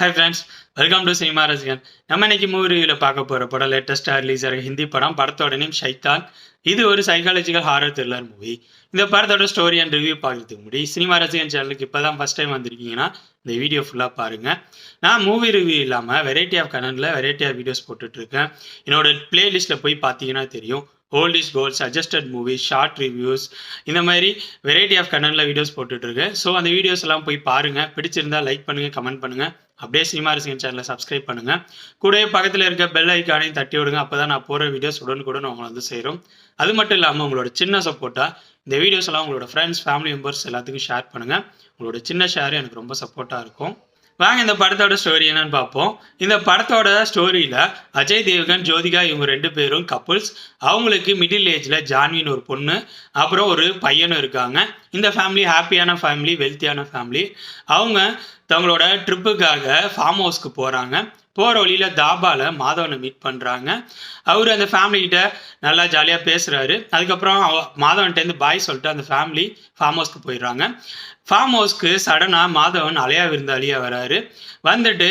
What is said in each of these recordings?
Hi friends welcome to cinema ரசிகன் நம்ம இன்னைக்கு மூவி ரிவ்யூவில் பார்க்க போகிற படம் லேட்டஸ்ட்டாக ரிலீஸ் ஆகிற ஹிந்தி படம் படத்தோட நேம் ஷைத்தான் இது ஒரு சைக்காலஜிக்கல் ஹாரர் த்ரில்லர் மூவி இந்த படத்தோட ஸ்டோரி அண்ட் ரிவ்யூ பார்க்கறதுக்கு முடி சினிமா ரசிகன் சேனலுக்கு இப்போ தான் ஃபஸ்ட் டைம் வந்திருக்கீங்கன்னா இந்த வீடியோ ஃபுல்லாக பாருங்கள் நான் மூவி ரிவ்யூ இல்லாமல் வெரைட்டி ஆஃப் கனனில் வெரைட்டி ஆஃப் வீடியோஸ் போட்டுட்ருக்கேன் என்னோட பிளேலிஸ்ட்டில் போய் பார்த்தீங்கன்னா தெரியும். Old is gold suggested movies short reviews இந்த மாதிரி வெரைட்டி ஆஃப் கனனில் வீடியோஸ் போட்டுட்ருக்கேன் ஸோ அந்த வீடியோஸ் எல்லாம் போய் பாருங்கள் பிடிச்சிருந்தா லைக் பண்ணுங்கள் கமெண்ட் பண்ணுங்கள் அப்படியே சினிமா ரசிகன் சேனலை சப்ஸ்கிரைப் பண்ணுங்கள் கூடவே பக்கத்தில் இருக்க பெல் ஐக்கானையும் தட்டி விடுங்க. அப்போ தான் நான் போகிற வீடியோஸ் உடனுக்குடன் உங்களை வந்து சேரும். அது மட்டும் இல்லாமல் உங்களோட சின்ன சப்போர்ட்டாக இந்த வீடியோஸ் எல்லாம் உங்களோட ஃப்ரெண்ட்ஸ் ஃபேமிலி மெம்பர்ஸ் எல்லாத்துக்கும் ஷேர் பண்ணுங்கள் உங்களோட சின்ன ஷேர் எனக்கு ரொம்ப சப்போர்ட்டாக இருக்கும். வாங்க இந்த படத்தோட ஸ்டோரி என்னன்னு பார்ப்போம். இந்த படத்தோட ஸ்டோரியில் அஜய் தேவ்கன் ஜோதிகா இவங்க ரெண்டு பேரும் கப்புள்ஸ் அவங்களுக்கு மிடில் ஏஜில் ஜான்வின்னு ஒரு பொண்ணு அப்புறம் ஒரு பையனும் இருக்காங்க. இந்த ஃபேமிலி ஹாப்பியான ஃபேமிலி வெல்த்தியான ஃபேமிலி அவங்க தங்களோட ட்ரிப்புக்காக ஃபார்ம் ஹவுஸ்க்கு போகிறாங்க போகிற வழியில் தாபாவில் மாதவனை மீட் பண்ணுறாங்க அவர் அந்த ஃபேமிலிக்கிட்ட நல்லா ஜாலியாக பேசுகிறாரு அதுக்கப்புறம் அவ மாதவன்கிட்டேருந்து பாய் சொல்லிட்டு அந்த ஃபேமிலி ஃபார்ம் ஹவுஸ்க்கு போயிடுறாங்க. ஃபார்ம் ஹவுஸ்க்கு சடனாக மாதவன் அலையா விருந்தாளியாக வராரு. வந்துட்டு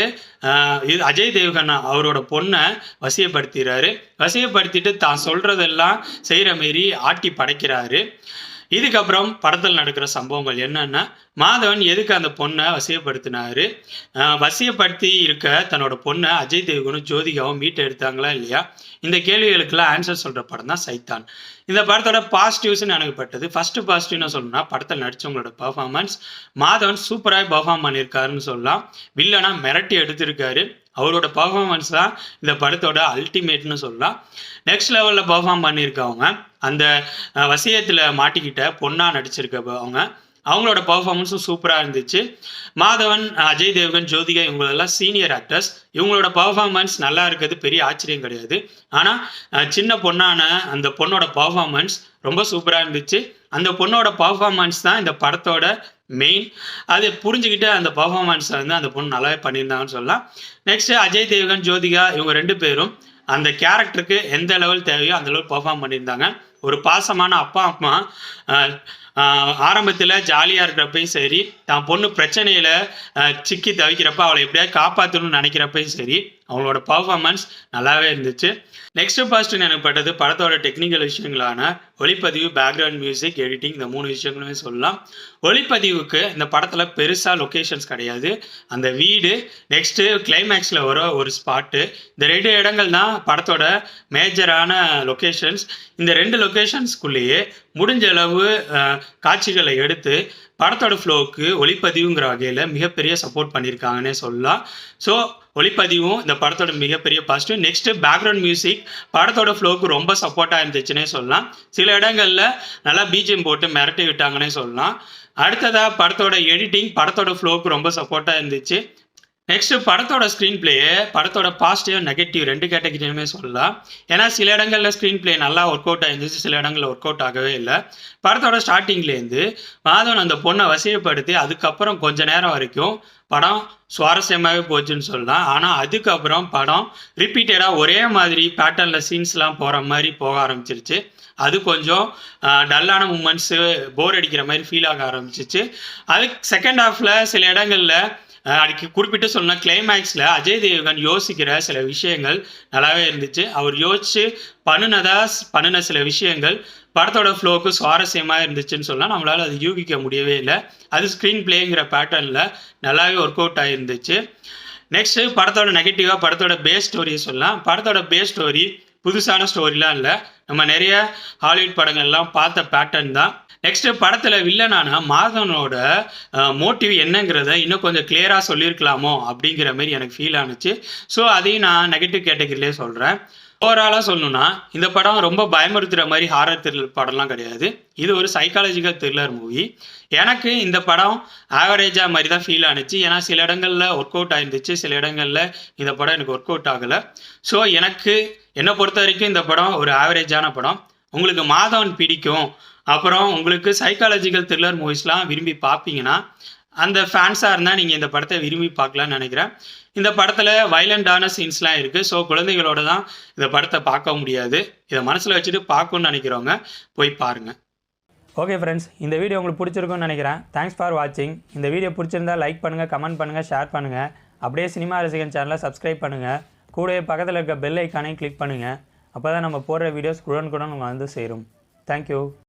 இது அஜய் தேவ்கன் அவரோட பொண்ணை வசியப்படுத்திடுறாரு வசியப்படுத்திட்டு தான் சொல்கிறதெல்லாம் செய்கிற மாரி ஆட்டி படைக்கிறாரு. இதுக்கப்புறம் படத்தில் நடக்கிற சம்பவங்கள் என்னன்னா மாதவன் எதுக்கு அந்த பொண்ணை வசியப்படுத்தினாரு? வசியப்படுத்தி இருக்க தன்னோட பொண்ணை அஜய் தேவ்கனும் ஜோதிகாவும் மீட்டை எடுத்தாங்களா இல்லையா? இந்த கேள்விகளுக்கெல்லாம் ஆன்சர் சொல்ற படம் தான் சைத்தான். இந்த படத்தோட பாசிட்டிவ்ஸ்னு எனக்கு பட்டது ஃபர்ஸ்ட் பாசிட்டிவ்னு சொல்லணும்னா படத்தில் நடிச்சவங்களோட பர்ஃபார்மன்ஸ் மாதவன் சூப்பராக பர்ஃபார்ம் பண்ணியிருக்காருன்னு சொல்லலாம். வில்லனா மிரட்டி எடுத்திருக்காரு. அவரோட பர்ஃபார்மன்ஸ் தான் இந்த படத்தோட அல்டிமேட்னு சொல்லலாம். நெக்ஸ்ட் லெவலில் பர்ஃபார்ம் பண்ணியிருக்கவங்க. அந்த வசியத்தில் மாட்டிக்கிட்ட பொண்ணாக நடிச்சிருக்க அவங்க அவங்களோட பர்ஃபார்மன்ஸும் சூப்பராக இருந்துச்சு. மாதவன் அஜய் தேவ்கன் ஜோதிகா இவங்களெல்லாம் சீனியர் ஆக்டர்ஸ் இவங்களோட பர்ஃபார்மன்ஸ் நல்லா இருக்கிறது பெரிய ஆச்சரியம் கிடையாது. ஆனால் சின்ன பொண்ணான அந்த பொண்ணோட பர்ஃபார்மன்ஸ் ரொம்ப சூப்பராக இருந்துச்சு. அந்த பொண்ணோட பர்ஃபார்மன்ஸ் தான் இந்த படத்தோட மெயின் அது புரிஞ்சுக்கிட்டு அந்த பர்ஃபார்மன்ஸை வந்து அந்த பொண்ணு நல்லாவே பண்ணியிருந்தாங்கன்னு சொல்லலாம். நெக்ஸ்ட் அஜய் தேவ்கன் ஜோதிகா இவங்க ரெண்டு பேரும் அந்த கேரக்டருக்கு எந்த லெவல் தேவையோ அந்த லெவல் பெர்ஃபார்ம் பண்ணியிருந்தாங்க. ஒரு பாசமான அப்பா அம்மா ஆரம்பத்தில் ஜாலியாக இருக்கிறப்பையும் சரி தான் பொண்ணு பிரச்சனையில் சிக்கி தவிக்கிறப்ப அவளை எப்படியாவது காப்பாற்றணும்னு நினைக்கிறப்பையும் சரி அவங்களோட பர்ஃபார்மன்ஸ் நல்லாவே இருந்துச்சு. நெக்ஸ்ட் பாசிட்டிவ் எனக்கு பட்டது படத்தோட டெக்னிக்கல் விஷயங்களான ஒளிப்பதிவு பேக்ரவுண்ட் மியூசிக் எடிட்டிங் இந்த மூணு விஷயங்களுமே சொல்லலாம். ஒளிப்பதிவுக்கு இந்த படத்தில் பெருசாக லொக்கேஷன்ஸ் கிடையாது. அந்த வீடு நெக்ஸ்ட்டு கிளைமேக்ஸில் வர ஒரு ஸ்பாட்டு இந்த ரெண்டு இடங்கள் தான் படத்தோட மேஜரான லொக்கேஷன்ஸ் இந்த ரெண்டு லொக்கேஷன்ஸ்குள்ளேயே முடிஞ்ச அளவு காட்சிகளை எடுத்து படத்தோட ஃப்ளோவுக்கு ஒளிப்பதிவுங்கிற வகையில் மிகப்பெரிய சப்போர்ட் பண்ணியிருக்காங்கன்னே சொல்லலாம். ஸோ ஒளிப்பதிவும் இந்த படத்தோட மிகப்பெரிய பாசிட்டிவ் நெக்ஸ்ட் பேக்ரவுண்ட் மியூசிக் படத்தோட ஃப்ளோவுக்கு ரொம்ப சப்போர்ட்டாக இருந்துச்சுன்னே சொல்லலாம். சில இடங்களில் நல்லா பீஜியம் போட்டு மிரட்டி விட்டாங்கன்னே சொல்லலாம். அடுத்ததாக படத்தோட எடிட்டிங் படத்தோட ஃப்ளோவுக்கு ரொம்ப சப்போர்ட்டாக இருந்துச்சு. நெக்ஸ்ட் படத்தோட ஸ்க்ரீன் பிளேயே படத்தோட பாசிட்டிவ் நெகட்டிவ் ரெண்டு கேட்டகரியுமே சொல்லலாம். ஏன்னா சில இடங்களில் ஸ்க்ரீன் பிளே நல்லா ஒர்க் அவுட் ஆயிருந்துச்சு சில இடங்களில் ஒர்க் அவுட் ஆகவே இல்லை. படத்தோட ஸ்டார்டிங்லேருந்து மாதவன் அந்த பொண்ணை வசியப்படுத்தி அதுக்கப்புறம் கொஞ்ச நேரம் வரைக்கும் படம் சுவாரஸ்யமாகவே போச்சுன்னு சொல்லலாம். ஆனால் அதுக்கப்புறம் படம் ரிப்பீட்டடாக ஒரே மாதிரி பேட்டர்னில் சீன்ஸ்லாம் போகிற மாதிரி போக ஆரம்பிச்சிருச்சு. அது கொஞ்சம் டல்லான மூமெண்ட்ஸு போர் அடிக்கிற மாதிரி ஃபீல் ஆக ஆரம்பிச்சிச்சு. அதுக்கு செகண்ட் ஹாஃபில் சில இடங்களில் அஹ் குறிப்பிட்டு சொன்ன கிளைமேக்ஸில் அஜய் தேவகன் யோசிக்கிற சில விஷயங்கள் நல்லாவே இருந்துச்சு. அவர் யோசிச்சு பண்ணுனதா பண்ணின சில விஷயங்கள் படத்தோட ஃப்ளோக்கு சுவாரஸ்யமாக இருந்துச்சுன்னு சொன்னால் நம்மளால் அது யூகிக்க முடியவே இல்லை. அது ஸ்க்ரீன் பிளேங்கிற பேட்டர்னில் நல்லாவே ஒர்க் அவுட் ஆகிருந்துச்சு நெக்ஸ்ட்டு படத்தோட நெகட்டிவாக படத்தோட பேஸ் ஸ்டோரியை சொல்லலாம். படத்தோட பேஸ் ஸ்டோரி புதுசான ஸ்டோரிலாம் இல்லை. நம்ம நிறைய ஹாலிவுட் படங்கள்லாம் பார்த்த பேட்டர்ன் தான். நெக்ஸ்ட் படத்தில் வில்லனான மாதவனோட மோட்டிவ் என்னங்கிறத இன்னும் கொஞ்சம் கிளியரா சொல்லியிருக்கலாமோ அப்படிங்கிற மாதிரி எனக்கு ஃபீல் ஆனுச்சு. ஸோ அதையும் நான் நெகட்டிவ் கேட்டகரியிலே சொல்கிறேன் ஓவராலாக சொல்லணும்னா இந்த படம் ரொம்ப பயமுறுத்துகிற மாதிரி ஹாரர் த்ரில்லர் படம்லாம் கிடையாது. இது ஒரு சைக்காலஜிக்கல் த்ரில்லர் மூவி எனக்கு இந்த படம் ஆவரேஜாக மாதிரி தான் ஃபீல் ஆனுச்சு. ஏன்னா சில இடங்களில் ஒர்க் அவுட் ஆயிருந்துச்சு. சில இடங்களில் இந்த படம் எனக்கு ஒர்க் அவுட் ஆகலை. ஸோ எனக்கு என்னை பொறுத்த வரைக்கும் இந்த படம் ஒரு ஆவரேஜான படம். உங்களுக்கு மாதவன் பிடிக்கும். அப்புறம் உங்களுக்கு சைக்காலஜிக்கல் த்ரில்லர் மூவிஸ்லாம் விரும்பி பார்ப்பீங்கன்னா அந்த ஃபேன்ஸாக இருந்தால் நீங்கள் இந்த படத்தை விரும்பி பார்க்கலாம்னு நினைக்கிறேன். இந்த படத்தில் வைலண்டான சீன்ஸ்லாம் இருக்குது ஸோ குழந்தைகளோட தான் இந்த படத்தை பார்க்க முடியாது. இதை மனசில் வச்சுட்டு பார்க்கணும்னு நினைக்கிறவங்க போய் பாருங்கள் ஓகே ஃப்ரெண்ட்ஸ் இந்த வீடியோ உங்களுக்கு பிடிச்சிருக்கும்னு நினைக்கிறேன். தேங்க்ஸ் ஃபார் வாட்சிங் இந்த வீடியோ பிடிச்சிருந்தா லைக் பண்ணுங்கள் கமெண்ட் பண்ணுங்கள் ஷேர் பண்ணுங்கள் அப்படியே சினிமா ரசிகன் சேனலை சப்ஸ்கிரைப் பண்ணுங்கள் கூடவே பக்கத்தில் இருக்க பெல் ஐக்கானையும் கிளிக் பண்ணுங்கள் அப்போ தான் நம்ம போடுற வீடியோஸ் உடனுக்குடன் உங்களை வந்து சேரும். தேங்க்யூ